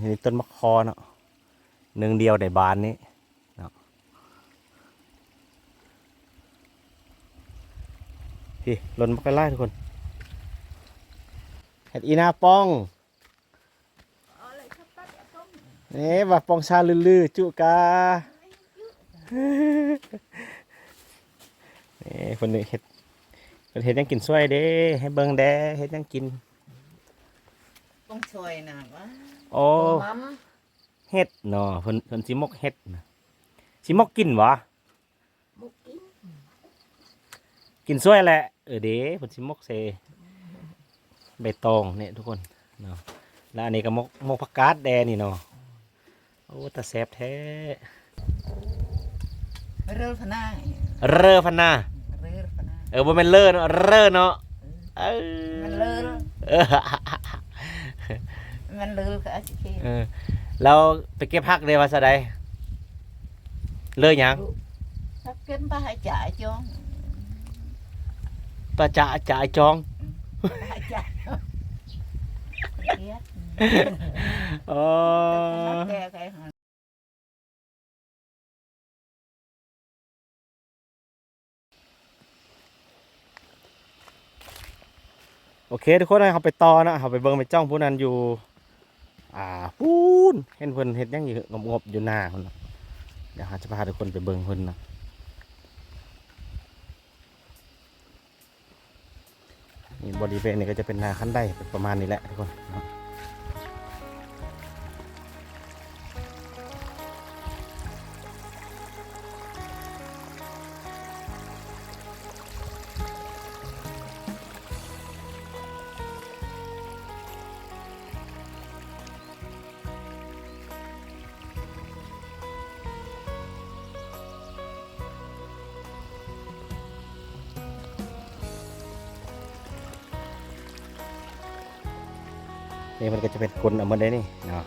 นี่ต้นมะคอเนาะหนึ่งเดียวในบ้านนี้เนาะพี่หล่นมาใกล้ๆทุกคนเห็ดอีนาปองนี่ว่าปองชาลือๆ จุกานี่คนนี้เห็ดคนเห็ดยังกินช่วยเด้ให้เบิ่งแด้เห็ดยังกินต้องช่วยนะวะ โอ้มัมเห็ดเนาะเพิ่นเพิ่นสิมกเห็ดนะสิมกกินวะบุกกินกินช่วยแหละ เออเด้เพิ่นสิมกเซใบตองเนี่ยทุกคนเนาะแล้วอันนี้ก็มกมกผักกาดแดนี่เนาะโอ้แต่แซ่บแท้เรือพนาเร่อพันนาเรือพนาเออบ่แม่นเล่อเนาะเร่อเนาะเออมันเรือเออ มันเรือก็อาชีพเออแล้วไปเก็บผักได้ว่าซะใดเล่อหยังถ้าเกินไปให้จ่ายจงปะจะจ่ายจองให้จ่ายเกียรติอ๋อแกใครหาโอเค ทุกคนนะเขาไปต่อนะเขาไปเบิ่งไปจ้องผู้นั้นอยู่ อ่าพูนเห็นเพิ่นเห็ดยังอยู่งบๆอยู่หน้าเพิ่นเดี๋ยวหาจะพาทุกคนไปเบิ่งเพิ่นนะนี่บริเวณนี้ก็จะเป็นนาขั้นได้ประมาณนี้แหละทุกคน นี่มันก็จะเป็นคนเอามาได้นี่เนาะ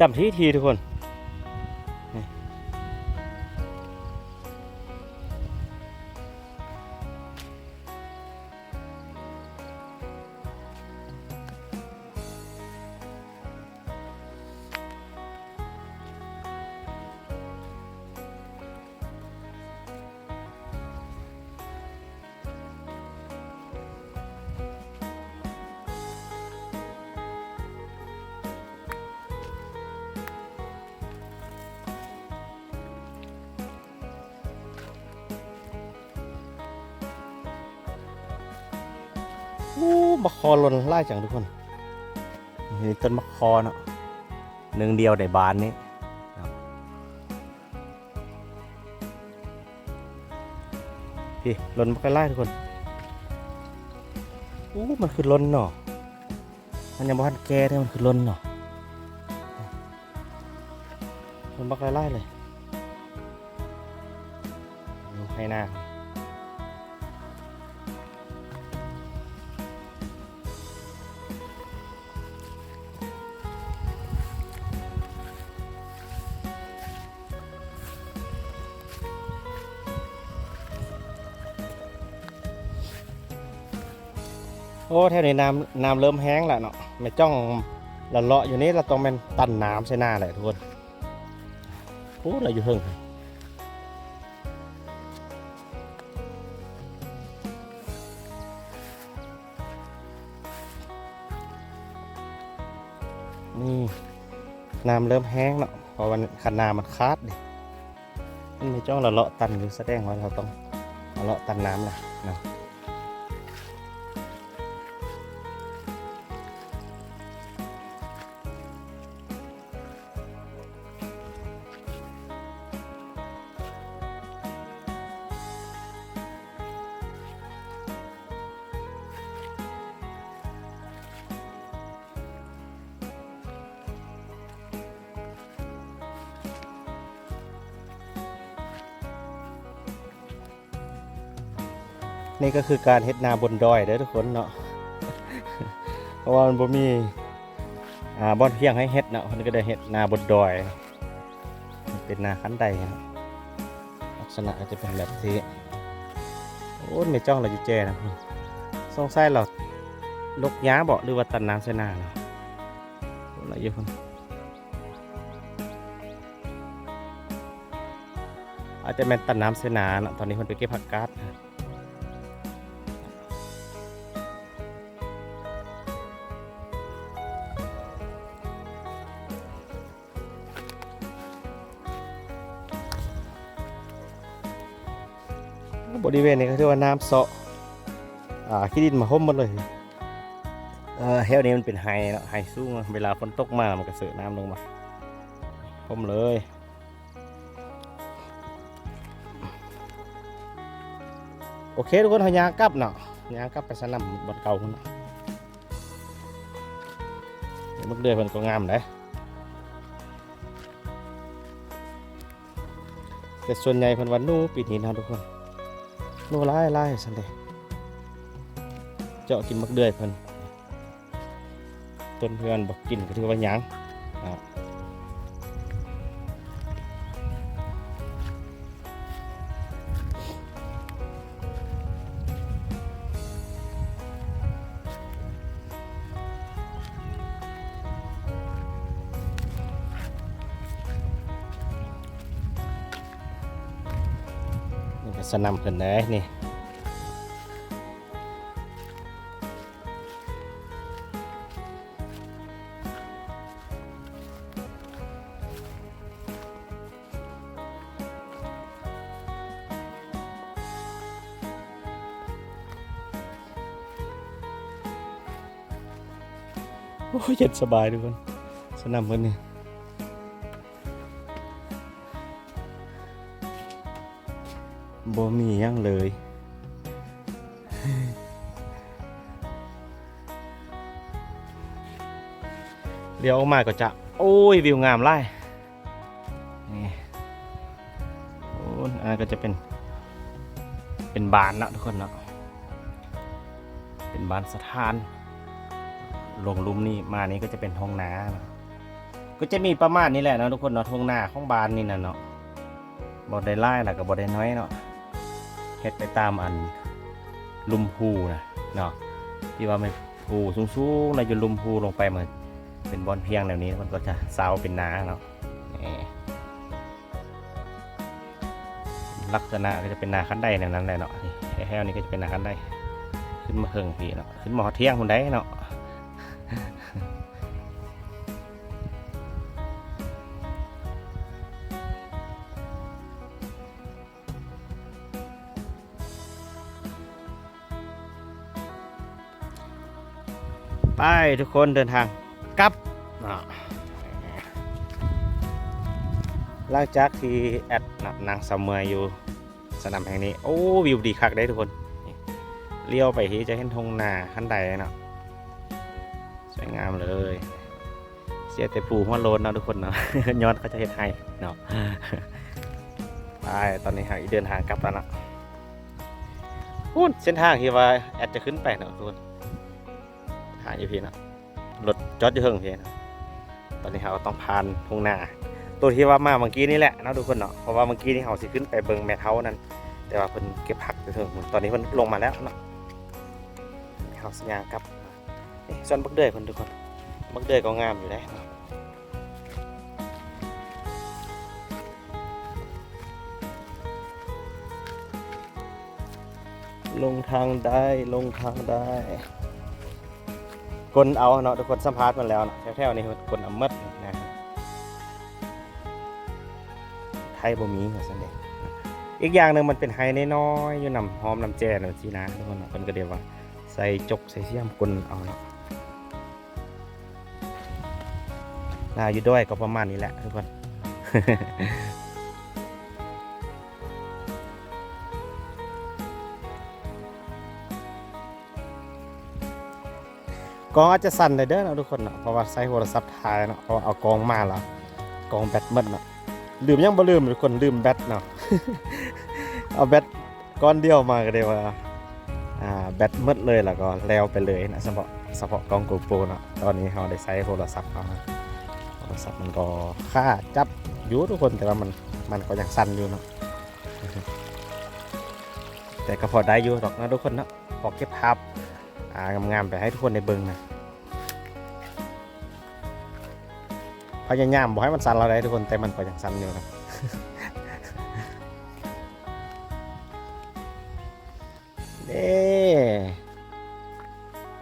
ดำที่ทีทุกคน อู้มะคอหล่นไล่จังทุกคนนี่ต้นมะคอเนาะหนึ่งเดียวในบ้านนี้เนาะพี่ลนมาใกล้ๆทุกคนอู้มันคือลนเนาะมันยังบ่ทันแก่แต่มันคือลนเนาะลนมาใกล้ๆเลยดูให้หน้า โอ้แถวนี้น้ำน้ำเริ่มแห้งแล้วเนาะไม่จ้องละเลาะอยู่นี่เราต้องเป็นตันน้ำใช่หน้าเลยทุกคนโอ้เราอยู่เฮิงนี่น้ำเริ่มแห้งเนาะพราะวันคันนามันคาดดิมันไม่จ้องละเลาะตันอยู่แสดงว่าเราต้องเอาเลาะตันน้ำนะเนาะ นี่ก็คือการเฮ็ดนาบนดอยเด้อทุกคนเนาะเพราะว่ามันบ่มีอ่าบ่อนเพียงให้เฮ็ดเนาะมันก็ได้เฮ็ดนาบนดอย เป็นนาคันใดครับลักษณะก็จะเป็นแบบนี้โอ้ยไม่จ้องเราจะแจนะคุณสงสัยเราลกย้าบ่หรือว่าตันน้ำใส่นาเนาะอะไรอยู่คุณอาจจะเป็นตันน้ำใส่นาเนาะตอนนี้คนไปเก็บผักกาด นี้ก็เรียกว่าน้ำเสาะอ่าขี้ดินมาห่มหมดเลยเออแถวนี้มันเป็นไฮเนาะไฮสูงเวลาฝนตกมามันก็เสือน้ำลงมาห่มเลยโอเคทุกคนเขายางกลับเนาะยางกลับไปสนามบนเก่าพุ่นเนาะมันเดือยมันก็งามเลยแต่ส่วนใหญ่เพิ่นว่าหนูปีนี้นะทุกคน โลไล่ไล่สันเดเจาะกินมักเดือยเพิ่นต้นเพื่อนบอกกินก็ถือว่าหยัง สนำเพิ่นได้นี่โอ้ยเย็นสบายทุกคนสนามเพิ่นนี่ บ่มียังเลยเลี้ยวออกมาก็จะ โอ้ย วิวงามไล่นี่โอ้ยอันก็จะเป็น เป็นบานนะทุกคนเนาะเป็นบานสถาน ลงลุมนี่มานี่ก็จะเป็นท้องนานาะก็จะมีประมาณนี้แหละนะทุกคนเนาะท้องนาของบานนี่นะเนาะบ่ได้ไล่ละก็บ่ได้น้อยเนาะ ฮ็ดไปตามอันลุมพูนะเนาะที่ว่ามันพูสูงๆแล้วอยู่ลุมพูลงไปเหมือนเป็นบอนเพียงแบบนี้มันก็จะเซาเป็นนาเนาะลักษณะก็จะเป็นนาคันไดแบบนั้นแหละเนาะแห้วนี่ก็จะเป็นนาคันไดขึ้นมาเคิงพี่เนาะขึ้นมาฮอเที่ยงคนได้เนาะ ไปทุกคนเดินทางกลับอ่าหลังจากที่แอดนับนางสามเมยอยู่สนามแห่งนี้ โอ้วิวดีคักได้ทุกคนนี่เลี้ยวไปที่จะเห็นทงนาขั้นใดเนาะสวยงามเลย เสียแต่ปูหัวโลนเนาะทุกคนเนาะย้อนเขาจะเห็นให้เนาะไปตอนนี้หาเดินทางกลับแล้วเนาะพูดเส้นทางที่ว่าแอดจะขึ้นไปเนาะทุกคน หาอยู่พี่นะรถจอดอยู่เฮิงพี่นะตอนนี้เราต้องผ่านทุ่งนาตัวที่ว่ามาเมื่อกี้นี่แหละนะทุกคนเนาะเพราะว่าเมื่อกี้นี่เราสิขึ้นไปเบิงแม่เท้านั่นแต่ว่าเพิ่นเก็บผักอยู่เทิงตอนนี้เพิ่นลงมาแล้วเนาะเขาสัญญากับนี่ส่วนบักเดือยเพิ่นทุกคนบักเดือยก็งามอยู่ได้เนาะลงทางได้ลงทางได้ กลเอาเนาะทุกคนสัมภาษณ์มาแล้วเนาะแถวๆนี้กลเอาหมดนะไทยบ่มีเหรอสันเด็อีกอย่างหนึ่งมันเป็นไฮน้อยๆอยู่นำหอมน้ำแจ่น่ะสินะทุกคนเพิ่นก็เดียวว่า ใส่จกใส่เสียมกลนเอาเนาะลาอยู่ด้วยก็ประมาณนี้แหละทุกคน กองอาจจะสั่นเลยเด้อเนาะทุกคนเนาะเพราะว่าใช้โทรศัพท์ถ่ายเนาะเพราะว่าเอากองมาแล้วกองแบตหมดเนาะลืมยังบ่ลืมทุกคนลืมแบตเนาะเอาแบตก้อนเดียวมาก็ได้ว่าอ่าแบตหมดเลยแล้วก็แล้วไปเลยนะเฉพาะเฉพาะกล้อง GoPro เนาะตอนนี้เราได้ใช้โทรศัพท์เอาโทรศัพท์มันก็ค่าจับอยู่ทุกคนแต่ว่ามันมันก็ยังสั่นอยู่เนาะแต่ก็พอได้อยู่หรอกนะทุกคนเนาะพอเก็บภาพ อ่างามๆไปให้ทุกคนในเบิ่งนะพยายามบอกให้มันสั่นเราได้ทุกคนแต่มันก็ยังสั่นอยู่นะเด้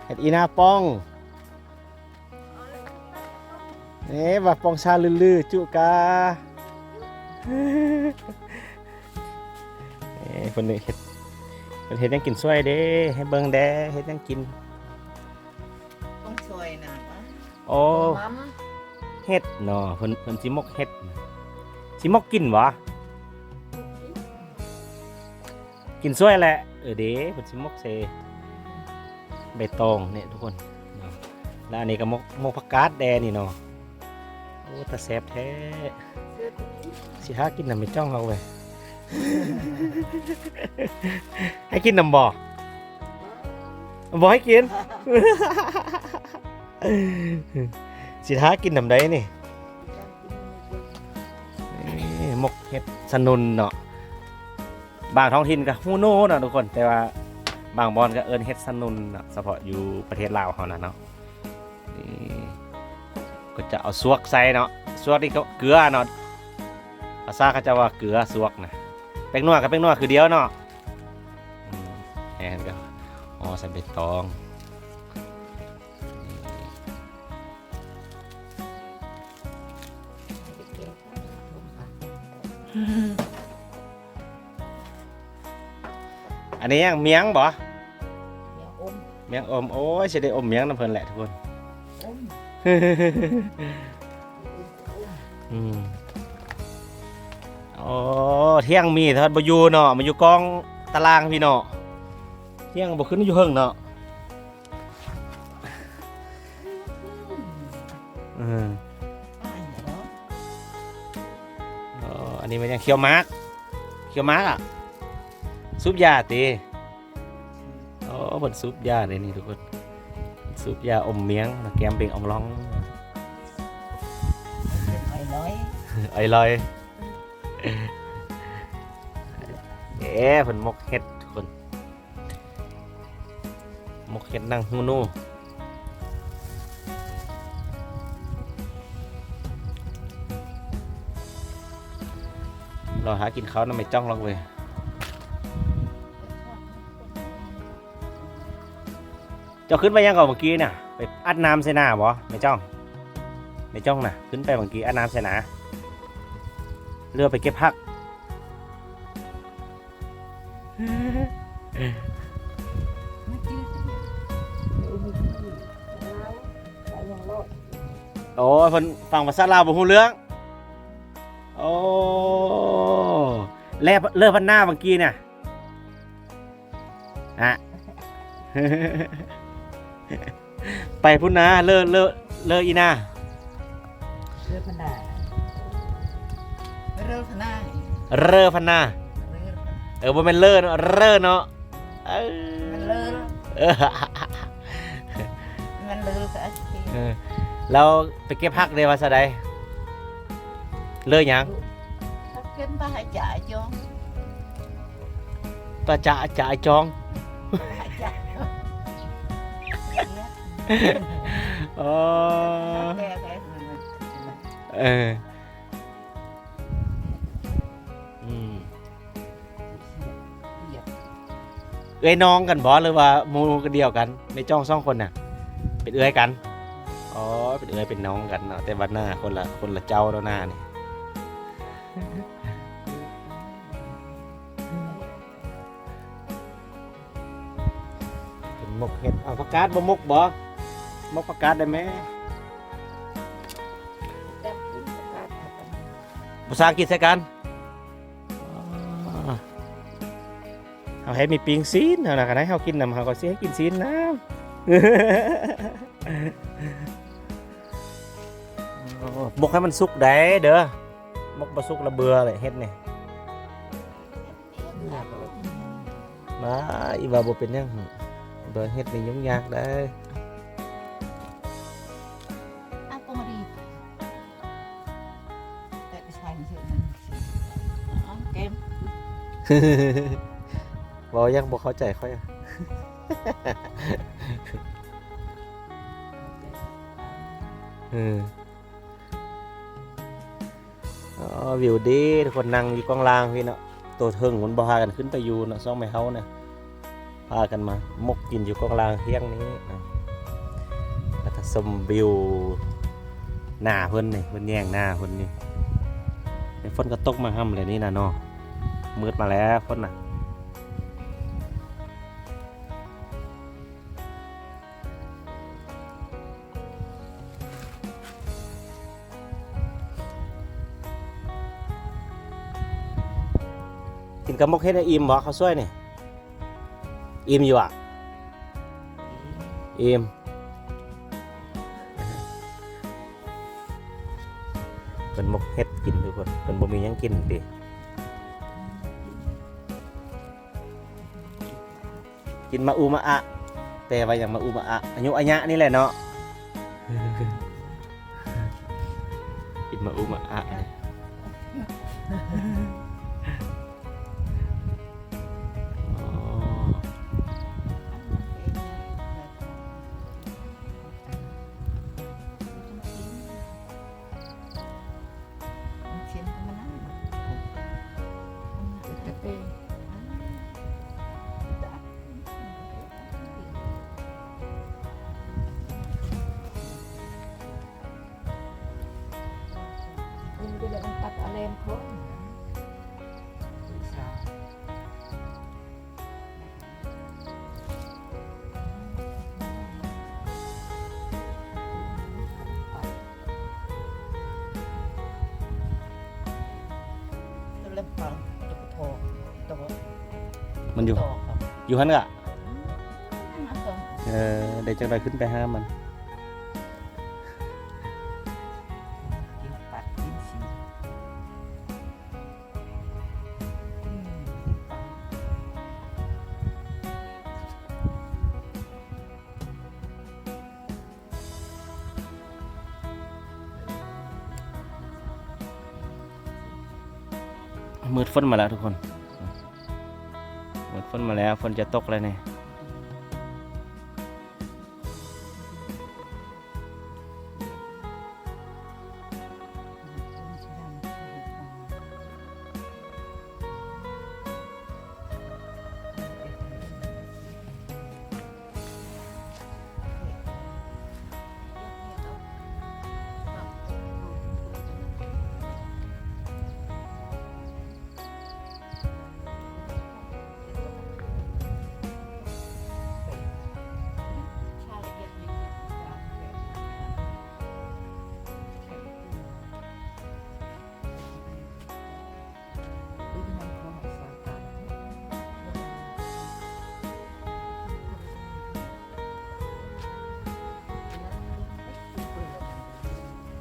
เห็ดอีนาปองเน่ว่าปองชาลือๆจุกาเอ้ยคนนี้เห็ด คนเห็ดยังกินสวยเด้ให้เบิ่งแด้เห็ดยังกิน ต้องช่วยนะโอ้มัมเห็ดเนาะเพิ่นเพิ่นสิมกเห็ดสิมกกินวะกินสวยแหละเออเด้เพิ่นสิมกเซใบตองเนี่ยทุกคนเนาะแล้วอันนี้ก็มกมกผักกาดแดนี่เนาะโอ้ตาแซ่บแท้สิหากินน้ำไม่จ้องเอาเว้ย ให้กินน้ำบ่บ่ให้กิน สิท้ากินน้ำได้นี่นี่มกเห็ดสนุนเนาะบางท้องถิ่นก็ฮู้โน่เนาะทุกคน แต่ว่าบางบอนก็เอิ้นเห็ดสนุนเนาะเฉพาะอยู่ประเทศลาวเขานะเนาะนี่ก็จะเอาสวกใส่เนาะสวกนี่ก็เกลือเนาะภาษาเขาจะว่าเกลือสวกนะ ป้งนัวกับแป้งนัวคือเดียวเนาะอืมแอนก็อ๋อใส่ใบตองนี่อันนี้ยังเมียงบ่อย่าอมเมียงอมโอ้ยสิได้อมเมียงน้ำเพิ่นแหละทุกคนอมอืม โอ้เที่ยงมีทอดบ่อยู่เนาะมาอยู่กองตารางพี่เนาะเที่ยงบ่ขึ้นอยู่เฮิงเนาะอืมอ่านเนาะอ๋ออันนี้มันยังเคี้ยวหมากเคี้ยวหมากอะซุปยาติอ๋อเพิ่นซุปยาเลยนี่ทุกคนซุปยาอมเมียงแล้วแกมเป็นอมร้องเป็นไอ้น้อยไอ้ลอย เอ๊ะเพิ่นมกเห็ดทุกคน มกเห็ดนั่งฮูนูเราหากินเขาน้ำไม่จ้องหรอกเว้ยเจ้าขึ้นไปยังก่อนเมื่อกี้น่ะไปอัดน้ำใส่หน้าบ่ไม่จ้อง ไม่จ้องน่ะ ขึ้นไปเมื่อกี้อัดน้ำใส่หน้า เรือไปเก็บผักไม่กินเดี๋ยวไม่กินแล้วไปยังรอดโอ้ยเพิ่นฟังภาษาลาวบ่ฮู้เรื่อง โอ้แลเลือพันหน้าเมื่อกี้เนี่ยฮะไปพุ่นนะเลอเลอเลออีนา เรือพันหน้าเรือเออบ่แม่นเลอเนาะเรือเนาะเออมันเรือเออมันเรือก็อาชีพเออแล้วไปเก็บผักได้ว่าซะใดเลอหยังถ้ากินไปหาจ่ายจงตาจะจะจองหาจ่ายอ๋อ แก้ไขมันเอออื เอ้ยน้องกันบอสหรือว่ามูกเดียวกัน ในจ้องสองคนน่ะ เป็นเอ้ยกันอ๋อเป็นเอ้ยเป็นน้องกันเนาะแต่วันหน้าคนละคนละเจ้าแล้วหน้านี่มกเห็ดเอากระกาดบ่มกบ่มกกระกาดได้ไหมภาษาอังกฤษใช่กัน เอาให้มีปิงซีนเอานะกันให้เฮากินนำเฮาก็สิให้กินซีนน้ำโอ้มกให้มันสุกได้เด้อมกบ่สุกระเบือเลยเฮ็ดนี่อยากเอามาอีว่าบ่เป็นหยังเบิ่เฮ็ดนี่ยุ่งยากได้อะก็มาดีแต่ก็ใช่ไม่ใช่นั่นสิอ๋อเกม บ่ยังบ่เข้าใจค่อยอะเออวิวดีทุกคนนั่งอยู่กองล่างพี่เนาะตัวเทิงมันบ่พากันขึ้นไปอยู่เนาะซ่องไม่เฮาเนี่ยพากันมามกกินอยู่กองล่างเที่ยงนี้นะแล้วก็ชมวิวหน้าเพิ่นนี่เพิ่นแย่งหน้าเพิ่นนี่ไอ้ฝนก็ตกมาห่ำเลยนี่นะเนาะมืดมาแล้วฝนน่ะ กินกับมกเฮ็ดให้อิ่มบ่ข้าวสวยนี่อิ่มอยู่อะอิ่มเป็นมกเฮ็ดกินทุกคนเป็นบ่มีหยังกินติกินมาอูมาอะแต่ว่าอย่างมาอูมาอะอายุอัญะนี่แหละเนาะ กินมาอูมาอะเนี่ย มันอยู่โตครับอยู่หันกะนั่นก็เออเดี๋ยวจะไปขึ้นไปห้ามมัน กินปัดกินสีอืมมืดฝนมาแล้วทุกคนมืดฝ นมาแล้วฝนจะตกแล้วเนี่ย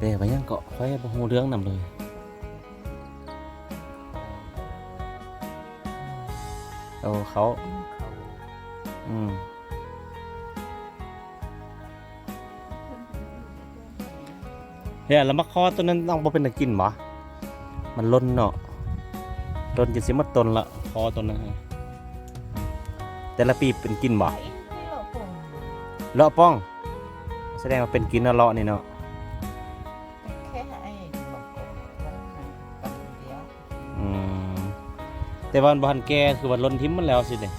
เดี๋ยวไปยังเกาะค่อยบ่ฮู้เรื่องนำเลยเอาเขาอืมเฮ้ยแล้วมะคอตัวนั้นต้องบ่เป็นตะกินบ่มันล้นเนาะล้นจะสิหมดต้นละคอตัวนั้นฮะแต่ละปีเป็นกินบ่เลาะป้อง แสดงว่าเป็นกินเนาะเลาะนี่เนาะแค่ ไอ้หลงกงวันไหนปันเดียว อืมแต่ว่ามันบ่ทันแก่คือว่าล้นทิมมันแล้วสิเนี่ย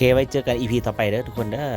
เคไว้เจอกันอีพีต่อไปเด้อทุกคนเด้อ